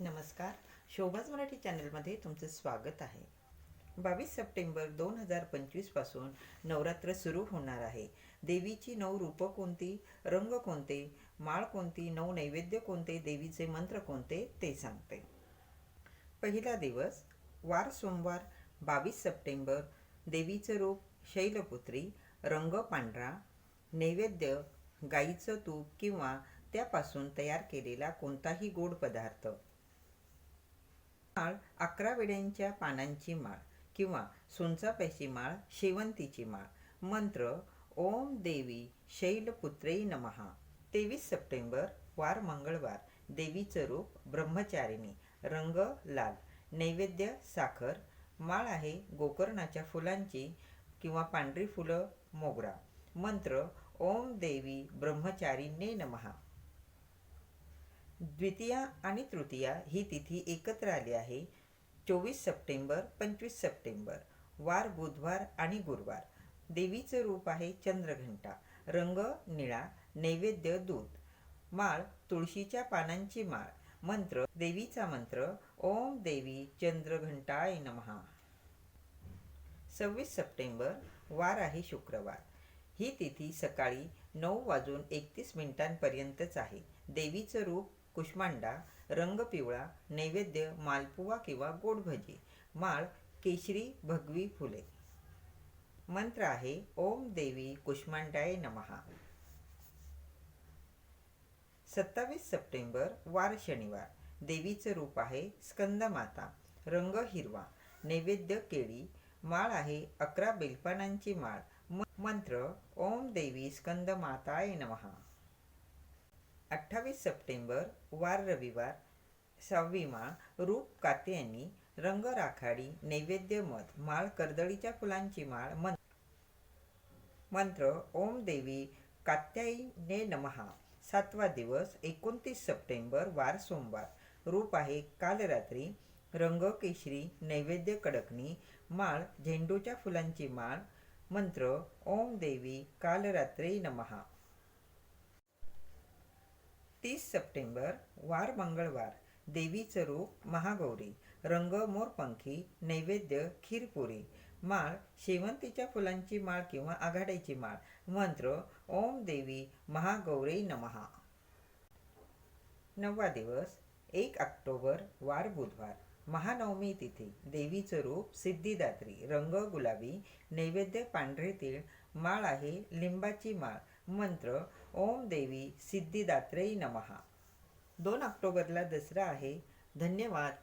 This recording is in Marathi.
नमस्कार. शोभाज मराठी चॅनलमध्ये तुमचं स्वागत आहे. बावीस सप्टेंबर दोन हजार पंचवीसपासून नवरात्र सुरू होणार आहे. देवीची नऊ रूपं कोणती? रंग कोणते? माळ कोणती? नऊ नैवेद्य कोणते? देवीचे मंत्र कोणते? ते सांगते. पहिला दिवस वार सोमवार बावीस सप्टेंबर देवीचं रूप शैलपुत्री रंग पांढरा नैवेद्य गाईचं तूप किंवा त्यापासून तयार केलेला कोणताही गोड पदार्थ. माळ अकरा वेड्यांच्या पानांची माळ किंवा सुंचाप्याची माळ शेवंतीची माळ. मंत्र ओम देवी शैलपुत्रे नमहा तेवीस सप्टेंबर वार मंगळवार. देवीचं रूप ब्रह्मचारिणी. रंग लाल. नैवेद्य साखर. माळ आहे गोकर्णाच्या फुलांची किंवा पांढरी फुलं मोगरा. मंत्र ओम देवी ब्रह्मचारिणे नमहा द्वितीया आणि तृतीया ही तिथी एकत्र आली आहे. चोवीस सप्टेंबर पंचवीस सप्टेंबर वार बुधवार आणि गुरुवार. देवीचं रूप आहे चंद्रघंटा रंग निळा नैवेद्य दूध माळ तुळशीच्या पानांची माळ. मंत्र देवीचा मंत्र ओम देवी चंद्रघंटाय नमहा. सव्वीस सप्टेंबर वार आहे शुक्रवार. ही तिथी सकाळी नऊ वाजून एकतीस मिनिटांपर्यंतच आहे. देवीचं रूप कुष्मांडा रंग पिवळा नैवेद्य मालपुवा किंवा गोडभजी माळ केशरी भगवी फुले. मंत्र आहे ओम देवी कुष्मांडाय नमहा सत्तावीस सप्टेंबर वार शनिवार. देवीचं रूप आहे स्कंदमाता रंग हिरवा नैवेद्य केळी माळ आहे अकरा बेलपानांची माळ. मंत्र ओम देवी स्कंदमाताय नमहा अठ्ठावीस सप्टेंबर वार रविवार सहावी माळ रूप कात्यायनी रंग राखाडी नैवेद्य मध माळ कर्दळीच्या फुलांची माळ मन मंत्र ओम देवी कात्यायीने नमहा. सातवा दिवस एकोणतीस सप्टेंबर वार सोमवार. रूप आहे काल रात्री रंग केशरी नैवेद्य कडकणी माळ झेंडूच्या फुलांची माळ मंत्र ओम देवी कालरात्री नमहा. तीस सप्टेंबर वार मंगळवार देवीचं रूप महागौरी रंग मोरपंखी नैवेद्य खीरपुरी माळ शेवंतीच्या फुलांची माळ किंवा आघाड्याची माळ मंत्र ओम देवी महागौरी नमहा नववा दिवस एक ऑक्टोबर वार बुधवार महानवमी तिथी देवीचं रूप सिद्धिदात्री रंग गुलाबी नैवेद्य पांढरे तीळ माळ आहे लिंबाची माळ मंत्र ओम देवी सिद्धिदात्रे नमहा दोन ऑक्टोबरला दसरा आहे. धन्यवाद.